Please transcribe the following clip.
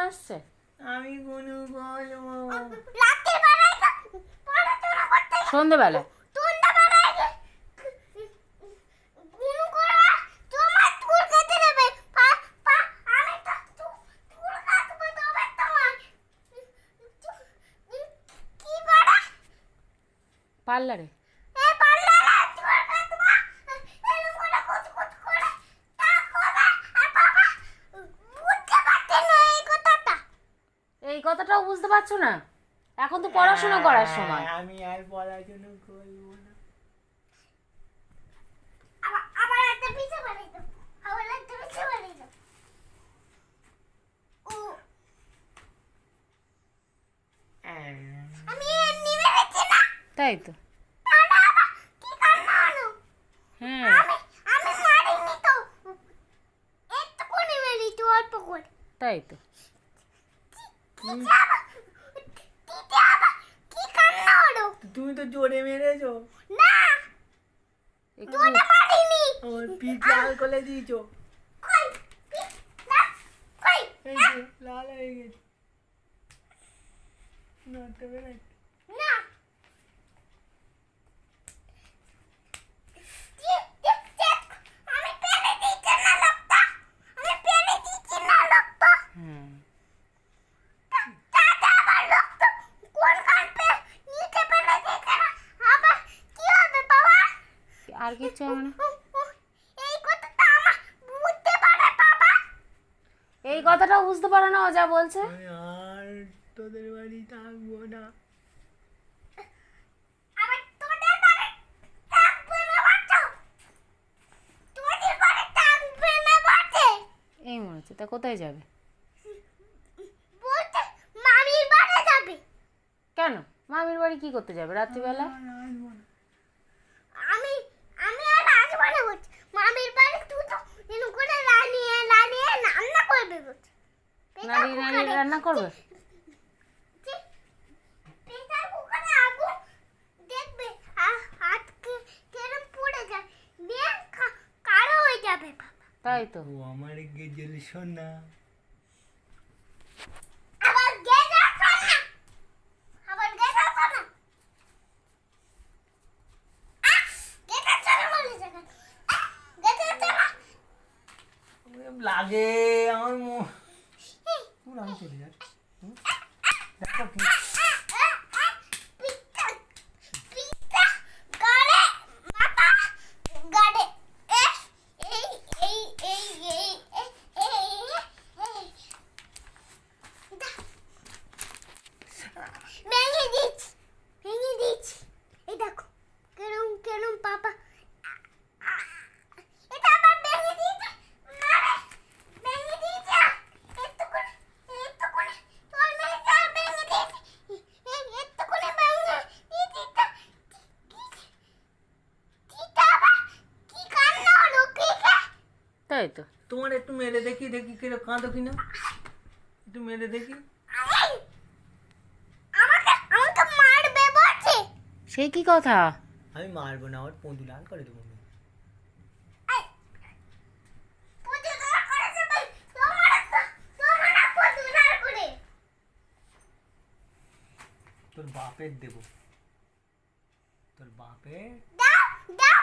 আসছে? কোনো বেলায় তো অল্প মেরেছে সন্ধেবেলা করা তোমার কান্না কেটে দেবে। পা পা আমি তো চু- চুল কাটবো তবে তোমার। চু- কি করা পার্লারে এ পার্লারে চুল কাটবো এরকম করে কুচ কুচ করে তা করে আর বাবা বুঝতে পারছে না এই কথাটা এই কথাটাও বুঝতে পারছ না? এখন তো পড়াশোনা করার সময়। আমি আর পড়াশোনা করব না। আবার আবার একটা পিছে বাড়ি দাও আবার একটা পিছে বাড়ি দাও আমি এমনি মেরেছি না। তাই তো। তাহলে আবার কি কান্না হলো? হ্যাঁ আমি আমি মারিনি তো। একটুকুনি মেরেছি অল্প করে। তাই তো কিতে আবার কিতে আবার কি কান্না হলো তুমি তো জোরে মেরেছো। না তোটা মারিনি আমার পিঠ লাল করে দিয়েছ। লাল হয়ে গেছে। না দেখ, দেখ, দেখ, আমি পেরে দিচ্ছি না লোকটা আমি পেরে দিচ্ছি না লোকটা হুম তাতে আবার লোকটা কোন কান পে নিচে পেরে দিচ্ছে না আবার কি হবে বাবা আর কিচ্ছু হবে না। এই কথাটা বুঝতে পারে কথাটাও বুঝতে পারো না ও যা বলছে। আর তোদের বাড়ি থাকব না। এই মনে হচ্ছে তা কোথায় যাবে? মামির বাড়ি যাবে। কেন? মামির বাড়ি কি করতে যাবে রাত্রিবেলা আর আসব না আমি আমি আর আসব না বলছি মামির বাড়ি তুই তো এরকম করে রানিয়ে রানিয়ে রান্না করবে বলছি নাড়িয়ে নাড়িয়ে রান্না করবে প্রেসার কুকারে আগুন দেখবে আর হাত কে- কেরম পড়ে যায় দিয়ে কা- কালো হয়ে যাবে বাবা। তাই তো। ও আমার গেজেল সোনা। লাগে আমার মো তোর আমি চলে যাচ্ছি হুম? দেখো কি পিঠা পিঠা গাড়ে মাথা গাড়ে এই এই এই এই এই এই এই ভেঙে দিচ্ছি ভেঙে দিচ্ছি এই দেখো কেরম কেরম পাপা এটা আবার ভেঙে দিয়েছে মারে ভেঙে দিয়েছে একটু করে একটু করে তোর মেয়েটা ভেঙে দিয়েছে এই একটু করে ভেঙে দিয়েছে তা কিটা আবার কি কান্না হলো কি কে তাই তো? তোমার একটু মেরে দেখি দেখি কিরো কাঁদো কিনা। একটু মেরে দেখি। সে কি কথা? আমি মারবো না আমার পঁদু লাল করে দেবো। তোর বাপের দেবো। তোর বাপের? দাও, দাও,